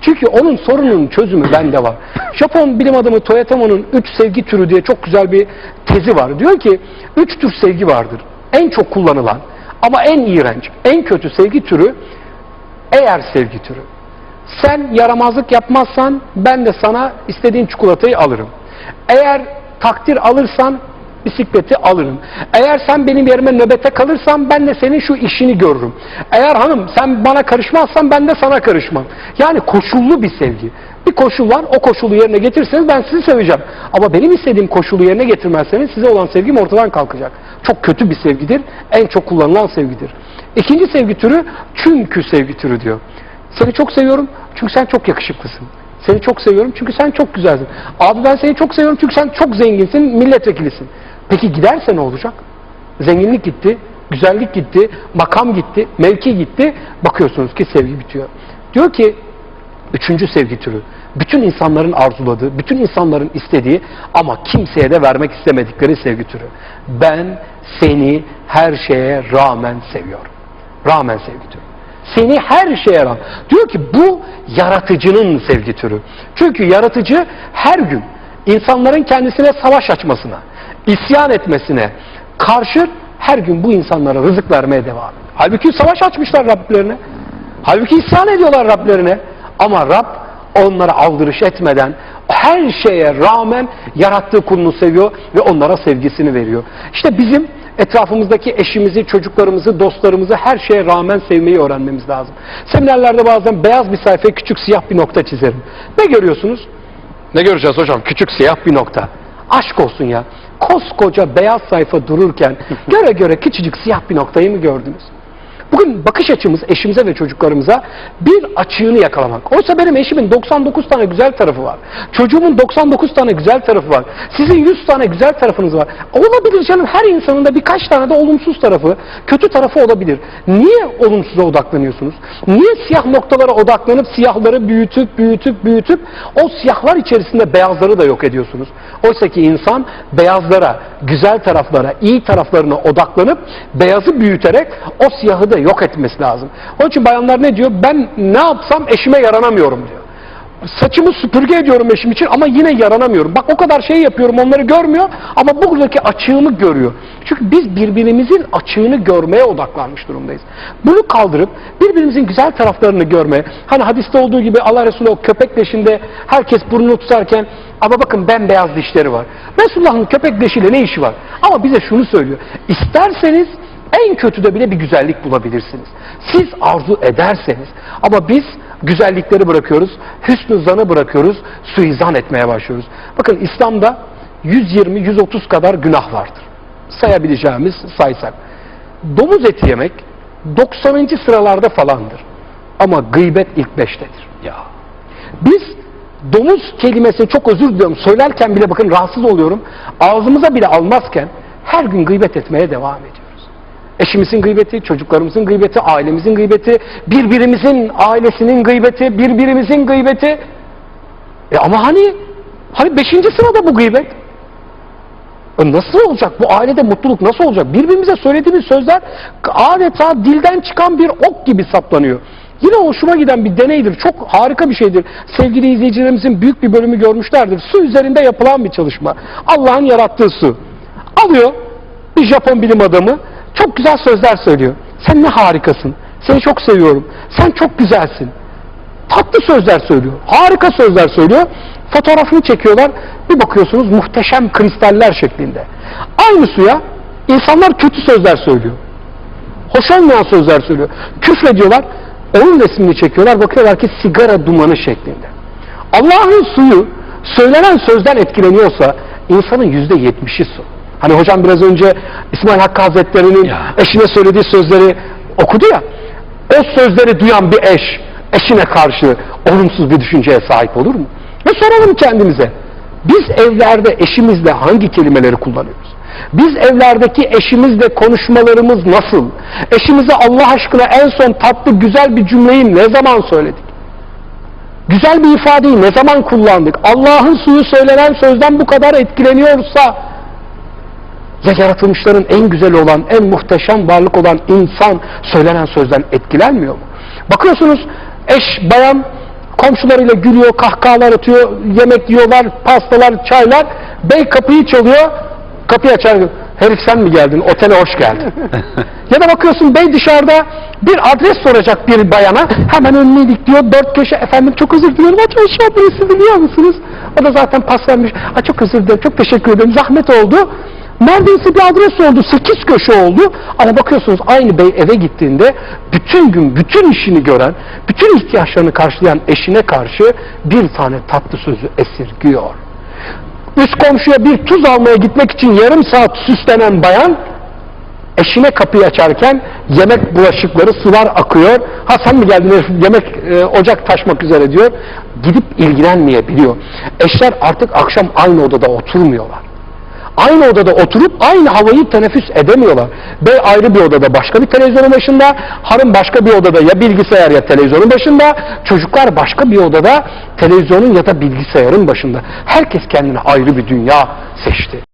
Çünkü onun sorunun çözümü bende var. Japon bilim adamı Toyotama'nın üç sevgi türü diye çok güzel bir tezi var. Diyor ki üç tür sevgi vardır. En çok kullanılan ama en iğrenç, en kötü sevgi türü eğer sevgi türü. Sen yaramazlık yapmazsan ben de sana istediğin çikolatayı alırım. Eğer takdir alırsan bisikleti alırım. Eğer sen benim yerime nöbete kalırsan ben de senin şu işini görürüm. Eğer hanım sen bana karışmazsan ben de sana karışmam. Yani koşullu bir sevgi. Bir koşul var o koşulu yerine getirirseniz ben sizi seveceğim. Ama benim istediğim koşulu yerine getirmezseniz size olan sevgim ortadan kalkacak. Çok kötü bir sevgidir. En çok kullanılan sevgidir. İkinci sevgi türü çünkü sevgi türü diyor. Seni çok seviyorum çünkü sen çok yakışıklısın. Seni çok seviyorum çünkü sen çok güzelsin. Abi ben seni çok seviyorum çünkü sen çok zenginsin, milletvekilisin. Peki giderse ne olacak? Zenginlik gitti, güzellik gitti, makam gitti, mevki gitti. Bakıyorsunuz ki sevgi bitiyor. Diyor ki üçüncü sevgi türü. Bütün insanların arzuladığı, bütün insanların istediği ama kimseye de vermek istemedikleri sevgi türü. Ben seni her şeye rağmen seviyorum. Rağmen sevgi türü. Seni her şeye rağmen. Diyor ki bu yaratıcının sevgi türü. Çünkü yaratıcı her gün insanların kendisine savaş açmasına, isyan etmesine karşı her gün bu insanlara rızık vermeye devam ediyor. Halbuki savaş açmışlar Rablerine. Halbuki isyan ediyorlar Rablerine. Ama Rab onlara aldırış etmeden her şeye rağmen yarattığı kulunu seviyor ve onlara sevgisini veriyor. İşte bizim etrafımızdaki eşimizi, çocuklarımızı, dostlarımızı her şeye rağmen sevmeyi öğrenmemiz lazım. Seminerlerde bazen beyaz bir sayfaya küçük siyah bir nokta çizerim. Ne görüyorsunuz? Ne göreceğiz hocam? Küçük siyah bir nokta. Aşk olsun ya. Koskoca beyaz sayfa dururken göre göre küçücük siyah bir noktayı mı gördünüz? Bugün bakış açımız eşimize ve çocuklarımıza bir açığını yakalamak. Oysa benim eşimin 99 tane güzel tarafı var. Çocuğumun 99 tane güzel tarafı var. Sizin 100 tane güzel tarafınız var. Olabilir canım her insanın da birkaç tane de olumsuz tarafı, kötü tarafı olabilir. Niye olumsuza odaklanıyorsunuz? Niye siyah noktalara odaklanıp siyahları büyütüp büyütüp büyütüp o siyahlar içerisinde beyazları da yok ediyorsunuz? Oysa ki insan beyazlara, güzel taraflara, iyi taraflarına odaklanıp beyazı büyüterek o siyahı da yok etmesi lazım. Onun için bayanlar ne diyor? Ben ne yapsam eşime yaranamıyorum diyor. Saçımı süpürge ediyorum eşim için ama yine yaranamıyorum. Bak o kadar şey yapıyorum onları görmüyor ama buradaki açığımı görüyor. Çünkü biz birbirimizin açığını görmeye odaklanmış durumdayız. Bunu kaldırıp birbirimizin güzel taraflarını görmeye, hani hadiste olduğu gibi Allah Resulü o köpek leşinde herkes burnunu tutarken ama bakın bembeyaz dişleri var. Resulullah'ın köpek leşiyle ne işi var? Ama bize şunu söylüyor. İsterseniz en kötüde bile bir güzellik bulabilirsiniz. Siz arzu ederseniz ama biz güzellikleri bırakıyoruz, hüsnü zanı bırakıyoruz, suizan etmeye başlıyoruz. Bakın İslam'da 120-130 kadar günah vardır. Sayabileceğimiz saysak. Domuz eti yemek 90. sıralarda falandır. Ama gıybet ilk 5'tedir. Ya. Biz domuz kelimesini çok özür diliyorum söylerken bile bakın rahatsız oluyorum. Ağzımıza bile almazken her gün gıybet etmeye devam ediyoruz. Eşimizin gıybeti, çocuklarımızın gıybeti, ailemizin gıybeti, birbirimizin ailesinin gıybeti, birbirimizin gıybeti. E ama hani hani beşinci sırada bu gıybet. E nasıl olacak? Bu ailede mutluluk nasıl olacak? Birbirimize söylediğimiz sözler adeta dilden çıkan bir ok gibi saplanıyor. Yine hoşuma giden bir deneydir. Çok harika bir şeydir. Sevgili izleyicilerimizin büyük bir bölümü görmüşlerdir. Su üzerinde yapılan bir çalışma. Allah'ın yarattığı su. Alıyor bir Japon bilim adamı çok güzel sözler söylüyor. Sen ne harikasın. Seni çok seviyorum. Sen çok güzelsin. Tatlı sözler söylüyor. Harika sözler söylüyor. Fotoğrafını çekiyorlar. Bir bakıyorsunuz muhteşem kristaller şeklinde. Aynı suya insanlar kötü sözler söylüyor. Hoş olmayan sözler söylüyor. Küfrediyorlar. Onun resmini çekiyorlar. Bakıyorlar ki sigara dumanı şeklinde. Allah'ın suyu söylenen sözden etkileniyorsa insanın yüzde yetmişi su. Hani hocam biraz önce İsmail Hakkı Hazretleri'nin Ya. eşine söylediği sözleri okudu ya. O sözleri duyan bir eş eşine karşı olumsuz bir düşünceye sahip olur mu? Ve soralım kendimize. Biz evlerde eşimizle hangi kelimeleri kullanıyoruz? Biz evlerdeki eşimizle konuşmalarımız nasıl? Eşimize Allah aşkına en son tatlı güzel bir cümleyi ne zaman söyledik? Güzel bir ifadeyi ne zaman kullandık? Allah'ın suyu söylenen sözden bu kadar etkileniyorsa ya yaratılmışların en güzel olan, en muhteşem varlık olan insan söylenen sözden etkilenmiyor mu? Bakıyorsunuz eş, bayan komşularıyla gülüyor, kahkahalar atıyor, yemek yiyorlar, pastalar, çaylar. Bey kapıyı çalıyor, kapıyı açar. Herif sen mi geldin? Otele hoş geldin. ya da bakıyorsun bey dışarıda bir adres soracak bir bayana hemen önüne ilikliyor. Dört köşe efendim çok özür diliyorum. Aşağı birisi biliyor musunuz? O da zaten pas vermiş. "Aa, çok özür dilerim. Çok teşekkür ederim. Zahmet oldu. Neredeyse bir adres oldu. Sekiz köşe oldu. Ama bakıyorsunuz aynı bey eve gittiğinde bütün gün bütün işini gören, bütün ihtiyaçlarını karşılayan eşine karşı bir tane tatlı sözü esirgiyor. Üst komşuya bir tuz almaya gitmek için yarım saat süslenen bayan eşine kapıyı açarken yemek bulaşıkları sular akıyor. Ha sen mi geldin yemek e, ocak taşmak üzere diyor. Gidip ilgilenmeyebiliyor. Eşler artık akşam aynı odada oturmuyorlar. Aynı odada oturup aynı havayı teneffüs edemiyorlar. Bey ayrı bir odada başka bir televizyonun başında, hanım başka bir odada ya bilgisayar ya televizyonun başında, çocuklar başka bir odada televizyonun ya da bilgisayarın başında. Herkes kendine ayrı bir dünya seçti.